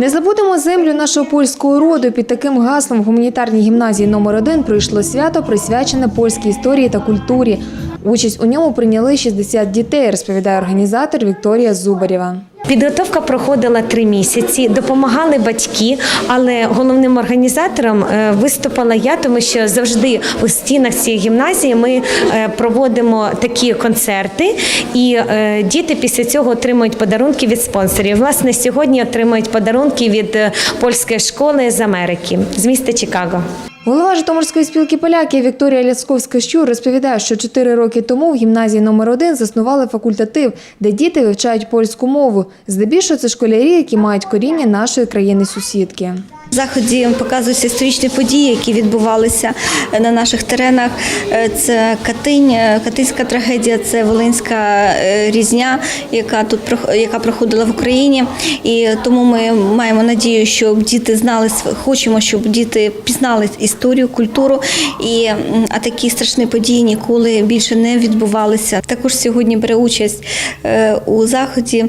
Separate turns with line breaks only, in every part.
Не забудемо землю нашого польського роду. Під таким гаслом в гуманітарній гімназії номер 1 пройшло свято, присвячене польській історії та культурі. Участь у ньому прийняли 60 дітей, розповідає організатор Вікторія Зубарєва.
Підготовка проходила три місяці, допомагали батьки, але головним організатором е, виступила я, тому що завжди у стінах цієї гімназії ми е, проводимо такі концерти, і е, діти після цього отримують подарунки від спонсорів. Власне, сьогодні отримують подарунки від польської школи з Америки, з міста Чикаго.
Голова Житомирської спілки поляків Вікторія Лясковська щур розповідає, що чотири роки тому в гімназії номер 1 заснували факультатив, де діти вивчають польську мову. Здебільшого це школярі, які мають коріння нашої країни-сусідки.
Заході показуються історичні події, які відбувалися на наших теренах. Е, Це Катинь, е, Катинська трагедія, це Волинська е, різня, яка тут яка проходила в Україні. І тому ми маємо надію, щоб діти знали хочемо, щоб діти пізнали історію, культуру. І а такі страшні події ніколи більше не відбувалися. Також сьогодні бере участь е, у заході е,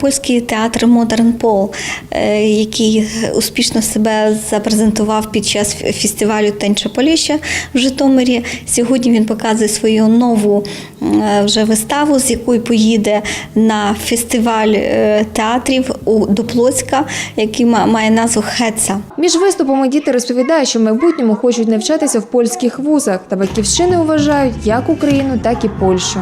польський театр Модерн Пол, е, який успішно себе запрезентував під час фестивалю Тенча Поліща в Житомирі. Сьогодні він показує свою нову е, вже виставу, з якою поїде на фестиваль е, театрів у до Плоцька, який ма- має назву Хеца.
Між виступами діти розповідають, що в майбутньому хочуть навчатися в польських вузах та батьківщини вважають як Україну, так і Польщу.